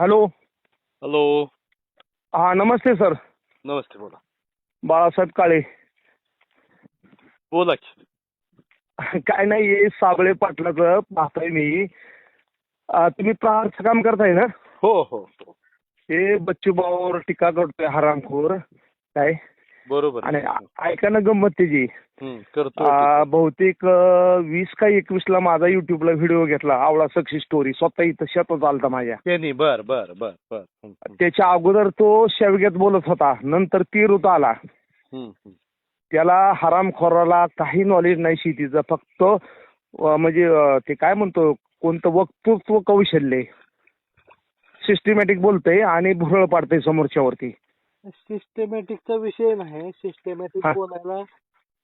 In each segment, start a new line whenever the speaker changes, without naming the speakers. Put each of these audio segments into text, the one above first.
Hello.
Hello.
हा नमस्ते sir.
नमस्ते बोला.
बाळासाहेब काळे.
बोला की.
काय नाही साबळे पाटलाचं पाहताय मी. तुम्ही प्रहारचं काम करताय ना?
हो हो हो.
हे बच्चू भाऊवर टीका करतोय हरामखोर. काय?
बरोबर
आणि. ऐका ना गंमत त्याची बहुतेक वीस का एकवीसला माझा युट्यूबला व्हिडिओ घेतला आवळा सक्सेस स्टोरी स्वतः इथं शेतात आलता माझ्या.
त्यांनी बर बर बर बर.
त्याच्या अगोदर तो शेवग्यात बोलत होता नंतर ती ऋतू आला. त्याला हरामखोराला काही नॉलेज नाही शेतीचं फक्त म्हणजे ते काय म्हणतो कोणतं वक्तृत्व कौशल्य सिस्टमॅटिक बोलतंय आणि भुरळ पाडतंय समोरच्यावरती.
सिस्टमॅटिकचा विषय नाही. सिस्टमॅटिक
हा.
बोलायला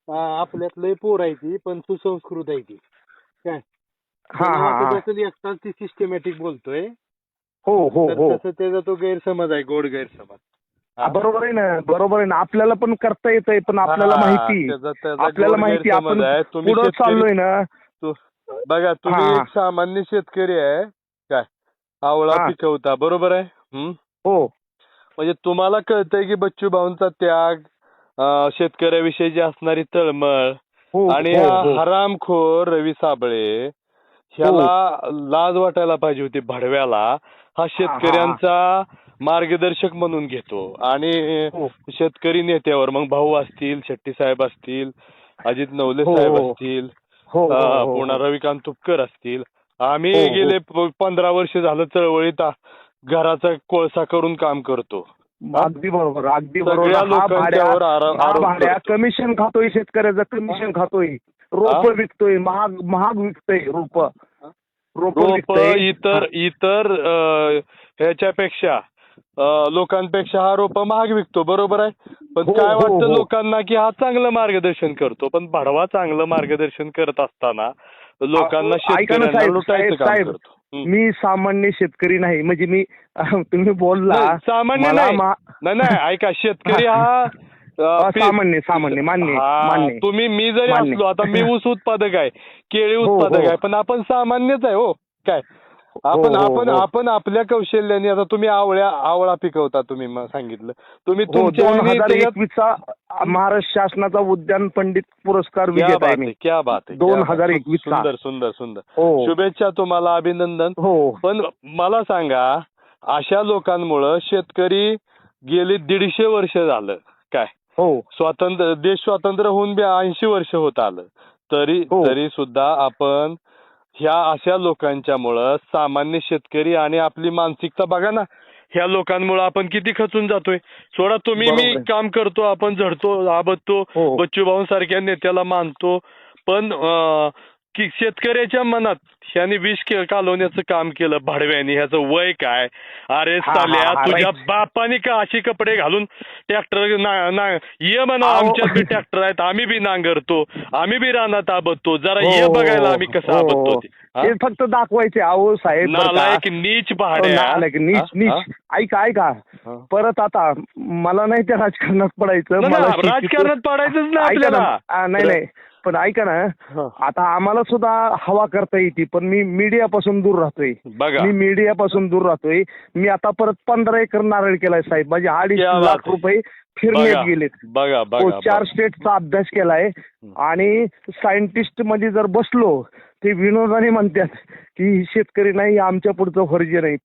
अं, आपल्यात लय पोर आहे ती पण सुसंस्कृत आहे ती काय?
हा हा हा.
वाटत असेल एकटाच ती सिस्टमॅटिक बोलतोय.
हो हो
तर
हो.
तसं त्याचा तो गैरसमज आहे गोड गैरसमज.
हा, बरोबर आहे ना बरोबर आहे ना. आपल्याला पण करता येतंय पण आपल्याला
हा,
माहिती.
त्याचा- त्याचा
आपल्याला
गोड
माहिती
गैरसमज
आपण
आहे. तुम्ही
पुढं
शेतकरी-
चाललोय ना.
तू- बघा तुम्ही
हा.
एक सामान्य शेतकरी आहे. काय? आवळा
हा.
पिकवता बरोबर आहे? हम्म?
हो.
म्हणजे तुम्हाला कळतंय की बच्चू भाऊंचा त्याग अं, शेतकऱ्याविषयीची असणारी तळमळ
हो
आणि
हो,
हा
हो.
हरामखोर रवी साबळे ह्याला लाज वाटायला पाहिजे होती भडव्याला हा शेतकऱ्यांचा मार्गदर्शक म्हणून घेतो आणि
हो.
शेतकरी नेत्यावर मग भाऊ असतील शेट्टी साहेब असतील अजित नवले
हो,
साहेब
हो.
असतील
हो हो,
अं,
हो,
पुन्हा रविकांत तुपकर असतील आम्ही
हो, हो.
गेले प- पंधरा वर्ष झालं चळवळीत आ- घराचा कोळसा करून काम करतो.
अगदी बरोबर अगदी
सगळ्या
बरोबर. हा
लोकांच्यावर
भाड्या
आरो-
हा
आरोप
भाड्या.
करतो.
कमिशन खातोय शेतकऱ्याचं कमिशन खातोय. रोप
हा?
विकतोय महाग महाग विकतोय रोप. रोप
रोप
विकतोय.
इतर इतर अं, ह्याच्यापेक्षा अं, लोकांपेक्षा हा रोप महाग विकतो. बरोबर आहे? पण
हो,
काय
हो,
वाटतं
हो.
लोकांना की हा चांगलं मार्गदर्शन करतो? पण भडवा चांगलं मार्गदर्शन करत असताना लोकांना
अहो, ऐका ना
शेतकऱ्यांना
साहेब,
लुटायचं
साहेब,
काम
साहेब.
करतो.
मी सामान्य शेतकरी नाही. म्हणजे मी तुम्ही बोलला
सामान्य नाही. नाही ऐका शेतकरी हा
सामान्य सामान्य मान्य मान्य.
तुम्ही मी जरी. असलो आता मी ऊस उत्पादक आहे केळी
हो,
उत्पादक
हो.
आहे पण आपण सामान्यच आहे हो. काय? आपण
हो,
आपण
हो.
आपण आपल्या कौशल्याने आता तुम्ही आवळ्या आवळा पिकवता तुम्ही म- सांगितलं. तुम्ही
हो
तुमच्या
दोन हजार
त्याच्यात-
एकवीसचा महाराष्ट्र शासनाचा उद्यान पंडित पुरस्कार
क्या
विजेता
बात
आहे मी.
आहे क्या बात आहे
दोन
क्या बात.
हजार
सु-
एकवीसचा.
सुंदर सुंदर सुंदर.
हो.
शुभेच्छा तुम्हाला अभिनंदन.
हो.
पण मला सांगा अशा लोकांमुळं शेतकरी गेली दीडशे वर्ष झालं काय?
हो.
स्वातंत्र्य देश स्वातंत्र्य होऊन बी ऐंशी वर्ष होत आलं. तरी
हो.
तरी सुद्धा आपण ह्या अशा लोकांच्यामुळं सामान्य शेतकरी आणि आपली मानसिकता बघा ना ह्या लोकांमुळं आपण किती खचून जातोय सोडा तुम्ही मी. काम करतो आपण झडतो आबदतो
हो.
बच्चू सारख्या नेत्याला मानतो पण अं, की शेतकऱ्याच्या मनात ह्याने विष के- कालवण्याचं काम केलं भाडव्याने ह्याचं वय काय अरे
हा, हा, हा,
तुझ्या. बापाने का अशी कपडे घालून ट्रॅक्टर ना ना ये म्हणा
अहो.
आमच्यात बी ट्रॅक्टर आहेत आम्ही बी नांगरतो आम्ही बी रानात आबदतो जरा
हो,
ये
हो,
बघायला
हो,
आम्ही कसं
हो,
आबदतो
हो.
ते.
ते फक्त दाखवायचे अहो साहेब बरं का?
नालायक नीच
हो, नीच? नीच ऐका ऐका
हा?
परत आता मला नाही त्या राजकारणात पडायचं
नाही,
मला
नाही, राजकारणात पडायचंच नाही
ऐका ना,
आपल्याला.
आ, नाही नाही पण ऐका ना
हा.
आता आम्हाला सुद्धा हवा करता येते पण मी मीडियापासून दूर राहतोय
बघा
मी मीडियापासून दूर राहतोय मी आता परत पंधरा एकर नारळ केलाय साहेब माझे अडीच
क्या बात
लाख
आहे.
रुपये फिरण्यात गेलेत
बघा
हो
बघा
चार. स्टेटचा अभ्यास केलाय आणि सायंटिस्टमध्ये जर बसलो ते विनोदाने म्हणतात की शेतकरी नाही आमच्या पुढचं फर्ज नाही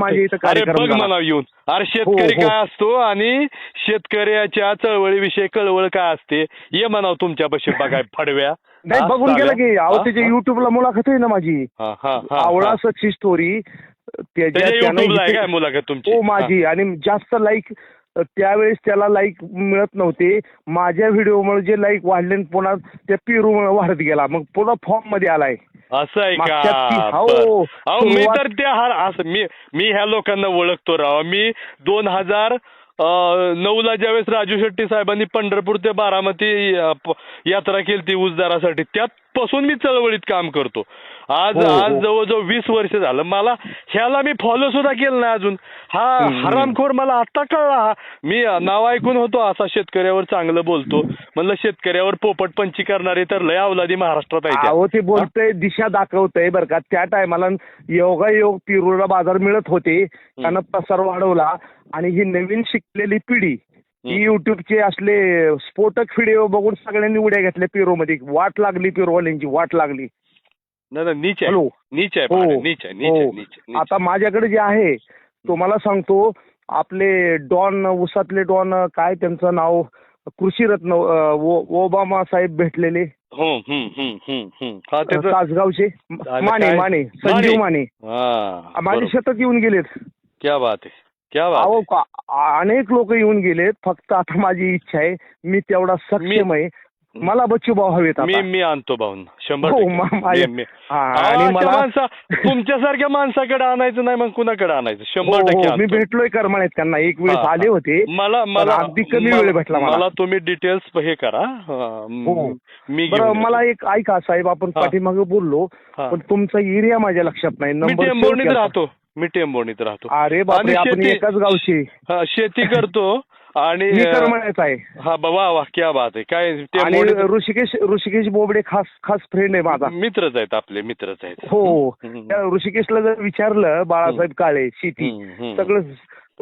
माझ्या. इथं कार्यक्रम
येऊन अरे शेतकरी
हो, हो.
काय असतो आणि शेतकऱ्याच्या चळवळीविषयी कळवळ काय असते ये म्हणाव तुमच्यापाशी बघाय फडव्या
नाही
हा,
बघून गेलं. की अहो
हा,
त्याच्या
हा.
युट्यूबला मुलाखत आहे ना माझी
हा, हा, हा,
आवळा
हा.
सक्सी स्टोरी
त्याच्या मुलाखत तुमची
हो माझी आणि जास्त लाईक त्यावेळेस त्याला लाईक मिळत नव्हते. माझ्या व्हिडिओमुळे जे लाईक वाढले पुन्हा त्या पेरूमुळे वाढत गेला. मग पुन्हा फॉर्ममध्ये आलाय.
असं आहे
ती-
का?
हो,
मी तर त्या असं मी मी ह्या लोकांना ओळखतो राव. मी दोन हजार नऊ ला ज्यावेळेस राजू शेट्टी साहेबांनी पंढरपूर ते बारामती यात्रा केली ती उजदारासाठी त्यातपासून मी चळवळीत काम करतो. आज
हो, हो.
आज जवळजवळ वीस वर्ष झालं. मला ह्याला मी फॉलो सुद्धा केलं नाही अजून. हा. हरामखोर मला आता कळला. हा मी नाव ऐकून होतो असा शेतकऱ्यावर चांगलं बोलतो. म्हणलं शेतकऱ्यावर पोपट पंची करणारे तर लय अवलादी महाराष्ट्रात आहे.
अहो ते बोलतंय दिशा दाखवतंय बरं का. त्या टायमाला योगायोग पिरूला बाजार मिळत होते. त्यानं प्रसार वाढवला. आणि ही नवीन शिकलेली पिढी ही युट्यूबचे असले स्फोटक व्हिडिओ बघून सगळ्यांनी उड्या घेतल्या पिरोमध्ये. वाट लागली पिरोवाल्यांची वाट लागली.
नाही नाही, नीच आहे.
हॅलो.
नीच आहे
हो.
नीच आहे नीच आहे
हो.
नीच आहे,
आता माझ्याकडे जे आहे तुम्हाला सांगतो आपले डॉन उसातले डॉन काय त्यांचं नाव कृषीरत्न अं, ओ- ओबामा साहेब भेटलेले.
हो
तासगावचे. माने? माने संजीव माने. माझ्या
बरोबर.
शेतात येऊन गेलेत.
क्या बात आहे
अनेक लोक येऊन गेलेत फक्त आता माझी इच्छा आहे मी तेवढा सक्षम आहे. मला बच्चू भाऊ हवेत
मी
आता
मी आणतो भाऊन शंभर
हो,
टक्के.
मा- माझ्या- हा, आणि
अशा
मला
माणसा तुमच्यासारख्या माणसाकडे आणायचं नाही मग कुणाकडे आणायचं
हो
शंभर टक्के
हो मी
आणतो.
भेटलोय करमाळ्यात त्यांना एक वेळेस
हा,
आले
हा.
होते
मला मला
अगदी कमी वेळ भेटला मला.
मला तुम्ही डिटेल्स हे करा हा, म-
हो.
मी
बरं
घेऊन
मला
येतो.
एक ऐका साहेब आपण
हा.
पाठीमागे बोललो
हा.
पण तुमचा एरिया माझ्या लक्षात नाही
मी
नंबर
टेंबोर्णीत. राहतो मी टेंबोर्णीत राहतो
अरे बापरे
आणि
आपण
शेती-
एकाच गावची
हा, शेती करतो आणि
मी करमाळ्याचा आहे
हा बाबा वा क्या बात आहे काय
आणि
टेंबोर्णीत
ऋषिकेश ऋषिकेश बोबडे खास खास फ्रेंड आहे माझा
मित्रच आहेत आपले मित्रच आहेत
हो
हम्म.
त्या ऋषिकेशला जर विचारलं बाळासाहेब काळे शेती
हम्म, हम्म.
सगळं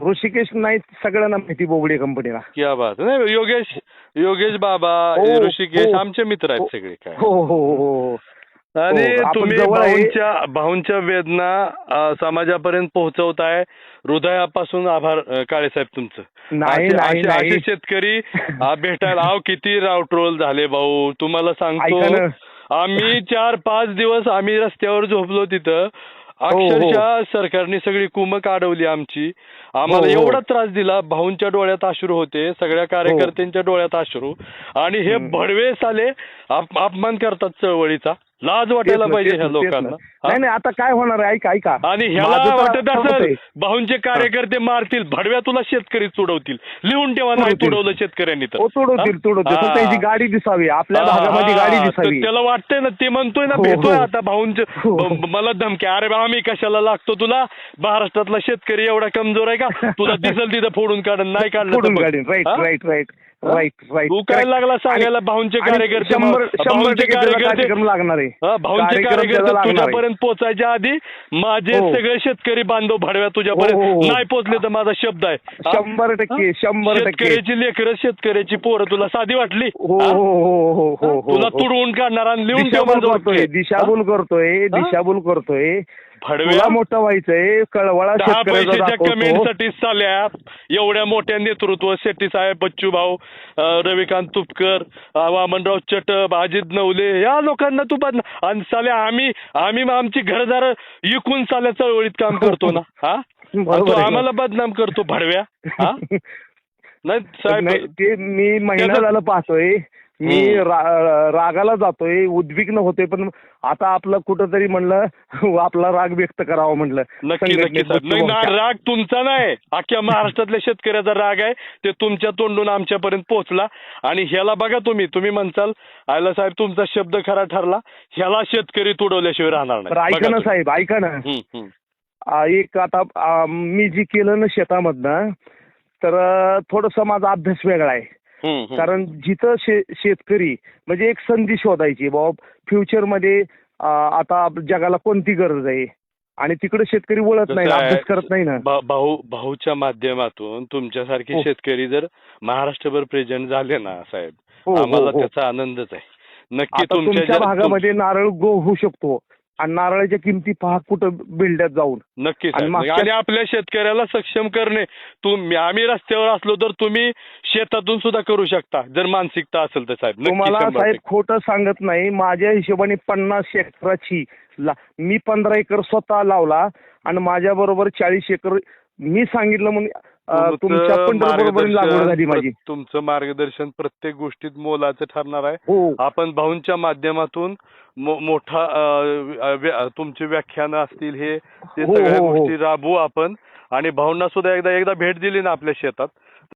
ऋषिकेश नाही सगळ्यांना माहिती बोबडे कंपनीला
क्या बात. नाही योगेश योगेश बाबा
हो,
ऋषिकेश
हो.
आमचे मित्र आहेत. सगळे काय
हो हो हो हो
आणि
हो, आपण
तुम्ही
जवळ आहे.
भाऊंच्या भाऊंच्या वेदना अ, समाजापर्यंत पोहोचवताय हृदयापासून आभार अ, काळेसाहेब तुमचं
नाही
असे-
नाही
असे
नाही
शेतकरी भेटायला आव किती रावट्रोल झाले भाऊ तुम्हाला सांगतो
ना.
आम्ही चार पाच दिवस आम्ही रस्त्यावर झोपलो तिथं
हो.
अक्षरशः सरकारने सगळी कुमक अडवली आमची आम्हाला
हो, हो.
एवढा त्रास दिला भाऊंच्या डोळ्यात अश्रू होते सगळ्या कार्यकर्त्यांच्या डोळ्यात अश्रू आणि हे. भडवे साले अप- अपमान करतात चळवळीचा लाज वाटायला पाहिजे ह्या लोकांना?
नाही नाही आता काय होणार आहे ऐका ऐका
आणि ह्याला वाटत
असं
असेल. भाऊंचे कार्यकर्ते मारतील भडव्या तुला शेतकरी तुडवतील लिहून ठेवा नाही. तुडवलं शेतकऱ्यांनी तर
हो तुडवतील? तुडवतील. त्याची गाडी दिसावी आपल्या भागामध्ये गाडी दिसावी
त्याला वाटतंय ना ते म्हणतोय ना
हो,
भेटतोय
हो.
आता भाऊंचे मला धमकी अरे आम्ही कशाला लागतो तुला महाराष्ट्रातला शेतकरी एवढा कमजोर आहे का तुला दिसल तिथं फोडून काढून नाही काढलं
right? Right right? Right right
तू काय लागला सांगायला भाऊंचे कार्यकर्ते
शंभर शंभर
भाऊंचे
टक्के त्याला
कार्यकर्ते
कार्यक्रम लागणार आहे
हा, भाऊंचे
कार्यक्रम
कार्यकर्ते
त्याला लागणार आहे.
तुझ्यापर्यंत पोहोचायच्या आधी माझे
हो.
सगळे शेतकरी बांधव भडव्या
हो, हो,
तुझ्यापर्यंत
हो.
नाही पोहोचले तर माझा शब्द आहे हा?
शंभर टक्के? शंभर टक्के
शेतकऱ्याची लेकरं शेतकऱ्याची पोरं तुला साधी वाटली
हो
हा?
हो हो हो हो हो
तुला
हो.
तुडवून काढणार आणि लिहून ठेव
दिशाभूल
माझं
करतोय
वाक्य.
दिशाभूल करतोय? दिशाभूल करतोय तुला मोठं व्हायचंय कळवळा
दहा पैशाच्या कमेंटसाठी चाल्या. एवढ्या मोठ्या नेतृत्व शेट्टी साहेब बच्चू भाऊ रविकांत तुपकर वामनराव चटप अजित नवले या लोकांना तू बदना आणि साल्या आम्ही आम्ही आमची घरदार इकून साल्या चळवळीत काम करतो ना. हा? तू. आम्हाला बदनाम करतो भडव्या हा? नाही
ते मी महिना झालं पाहतोय. मी. रा- रागाला जातोय उद्विग्न होतोय पण आता आपलं कुठंतरी म्हणलं आपला राग व्यक्त करावा म्हणलं.
नक्की राग तुमचा नाही. अख्ख्या महाराष्ट्रातल्या शेतकऱ्याचा राग आहे. ते तुमच्या तोंडून आमच्यापर्यंत पोहोचला. आणि ह्याला बघा तुम्ही तुम्ही म्हणसाल आयला साहेब तुमचा शब्द खरा ठरला. ह्याला शेतकरी तुडवल्याशिवाय राहणार नाही.
ऐका ना. साहेब ऐका ना. एक आता मी जी केलं ना शेतामधनं तर थोडस माझा अभ्यास वेगळा आहे. कारण जिथं शे शेतकरी म्हणजे एक संधी शोधायची बाबा फ्युचरमध्ये आता जगाला कोणती गरज आहे आणि तिकडे शेतकरी वळत नाही अभ्यास करत नाही ना
भाऊ भाऊच्या माध्यमातून तुमच्यासारखे
हो.
शेतकरी जर महाराष्ट्रभर प्रेझेंट झाले ना साहेब
हो, हो,
आम्हाला. त्याचा आनंदच आहे नक्की तुमच्या
भागामध्ये नारळ गो होऊ शकतो आणि नारळाच्या किमती पहा कुठं बिल्ड्यात जाऊन
नक्की
आणि
साहेब.
मागच्या-
आणि आपल्या शेतकऱ्याला सक्षम करणे तुम्ही आम्ही रस्त्यावर असलो तर तुम्ही शेतातून सुद्धा करू शकता जर मानसिकता असेल तर साहेब नक्की
तुम्हाला
शंभर
साहेब
टक्के.
खोटं सांगत नाही माझ्या हिशोबाने पन्नास एकराची ला- मी पंधरा एकर स्वतः लावला आणि माझ्या बरोबर चाळीस एकर मी सांगितलं म्हणून तुमच्या
तुमचं
पंढरपूरपर्यंत लागवड
मार्गदर्शन
झाली माझी.
तुमचं मार्गदर्शन प्रत्येक गोष्टीत मोलाचं ठरणार आहे.
हो.
आपण भाऊंच्या माध्यमातून मोठा तुमची व्याख्यानं असतील हे ते
हो,
सगळ्या
हो.
गोष्टी राबवू आपण. आणि भाऊंना सुद्धा एकदा एकदा भेट दिली ना आपल्या शेतात.